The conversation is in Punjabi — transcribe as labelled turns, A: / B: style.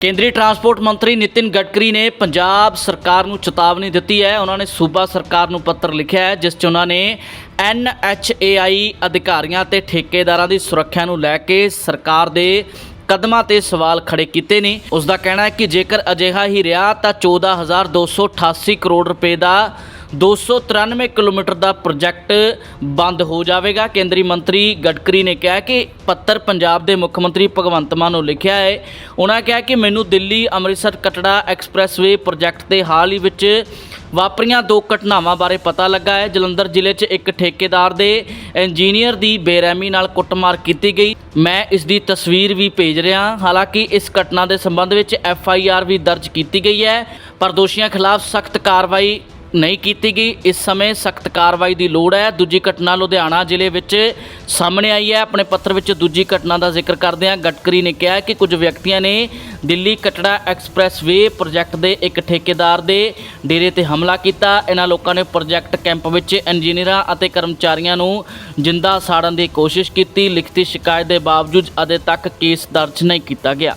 A: ਕੇਂਦਰੀ ਟਰਾਂਸਪੋਰਟ ਮੰਤਰੀ ਨਿਤਿਨ ਗਡਕਰੀ ਨੇ ਪੰਜਾਬ ਸਰਕਾਰ ਨੂੰ ਚੇਤਾਵਨੀ ਦਿੱਤੀ ਹੈ। ਉਹਨਾਂ ਨੇ ਸੂਬਾ ਸਰਕਾਰ ਨੂੰ ਪੱਤਰ ਲਿਖਿਆ ਹੈ, ਜਿਸ 'ਚ ਉਹਨਾਂ ਨੇ ਐਨਐਚਏਆਈ ਅਧਿਕਾਰੀਆਂ ਤੇ ਠੇਕੇਦਾਰਾਂ ਦੀ ਸੁਰੱਖਿਆ ਨੂੰ ਲੈ ਕੇ ਸਰਕਾਰ ਦੇ ਕਦਮਾਂ ਤੇ ਸਵਾਲ ਖੜੇ ਕੀਤੇ ਨੇ। ਉਸ ਦਾ ਕਹਿਣਾ ਹੈ ਕਿ ਜੇਕਰ ਅਜਿਹਾ ਹੀ ਰਿਹਾ ਤਾਂ 14288 ਕਰੋੜ ਰੁਪਏ ਦਾ 293 ਕਿਲੋਮੀਟਰ ਦਾ ਪ੍ਰੋਜੈਕਟ ਬੰਦ ਹੋ ਜਾਵੇਗਾ। ਕੇਂਦਰੀ ਮੰਤਰੀ ਗਡਕਰੀ ਨੇ ਕਿਹਾ ਕਿ ਪੱਤਰ ਪੰਜਾਬ ਦੇ ਮੁੱਖ ਮੰਤਰੀ ਭਗਵੰਤ ਮਾਨ ਨੂੰ ਲਿਖਿਆ ਹੈ। ਉਹਨਾਂ ਕਿਹਾ ਕਿ ਮੈਨੂੰ ਦਿੱਲੀ ਅੰਮ੍ਰਿਤਸਰ ਕਟੜਾ ਐਕਸਪ੍ਰੈਸਵੇ ਪ੍ਰੋਜੈਕਟ ਦੇ ਹਾਲ ਹੀ ਵਿੱਚ ਵਾਪਰੀਆਂ ਦੋ ਘਟਨਾਵਾਂ ਬਾਰੇ ਪਤਾ ਲੱਗਾ ਹੈ। ਜਲੰਧਰ ਜ਼ਿਲ੍ਹੇ 'ਚ ਇੱਕ ਠੇਕੇਦਾਰ ਦੇ ਇੰਜੀਨੀਅਰ ਦੀ ਬੇਰਹਿਮੀ ਨਾਲ ਕੁੱਟਮਾਰ ਕੀਤੀ ਗਈ। ਮੈਂ ਇਸ ਦੀ ਤਸਵੀਰ ਵੀ ਭੇਜ ਰਿਹਾ ਹਾਲਾਂਕਿ ਇਸ ਘਟਨਾ ਦੇ ਸੰਬੰਧ ਵਿੱਚ ਐਫ ਆਈ ਆਰ ਵੀ ਦਰਜ ਕੀਤੀ ਗਈ ਹੈ, ਪਰ ਦੋਸ਼ੀਆਂ ਖਿਲਾਫ ਸਖਤ ਕਾਰਵਾਈ ਨਹੀਂ ਕੀਤੀ ਗਈ। ਇਸ ਸਮੇਂ ਸਖਤ ਕਾਰਵਾਈ ਦੀ ਲੋੜ ਹੈ। ਦੂਜੀ ਘਟਨਾ ਲੁਧਿਆਣਾ ਜ਼ਿਲ੍ਹੇ ਵਿੱਚ ਸਾਹਮਣੇ ਆਈ ਹੈ। ਆਪਣੇ ਪੱਤਰ ਵਿੱਚ ਦੂਜੀ ਘਟਨਾ ਦਾ ਜ਼ਿਕਰ ਕਰਦਿਆਂ ਗਡਕਰੀ ਨੇ ਕਿਹਾ ਕਿ ਕੁਝ ਵਿਅਕਤੀਆਂ ਨੇ ਦਿੱਲੀ ਕਟੜਾ ਐਕਸਪ੍ਰੈਸਵੇ ਪ੍ਰੋਜੈਕਟ ਦੇ ਇੱਕ ਠੇਕੇਦਾਰ ਦੇ ਡੇਰੇ ਤੇ ਹਮਲਾ ਕੀਤਾ। ਇਹਨਾਂ ਲੋਕਾਂ ਨੇ ਪ੍ਰੋਜੈਕਟ ਕੈਂਪ ਵਿੱਚ ਇੰਜੀਨੀਅਰਾਂ ਅਤੇ ਕਰਮਚਾਰੀਆਂ ਨੂੰ ਜਿੰਦਾ ਸਾੜਨ ਦੀ ਕੋਸ਼ਿਸ਼ ਕੀਤੀ। ਲਿਖਤੀ ਸ਼ਿਕਾਇਤ ਦੇ ਬਾਵਜੂਦ ਅਜੇ ਤੱਕ ਕੇਸ ਦਰਜ ਨਹੀਂ ਕੀਤਾ ਗਿਆ।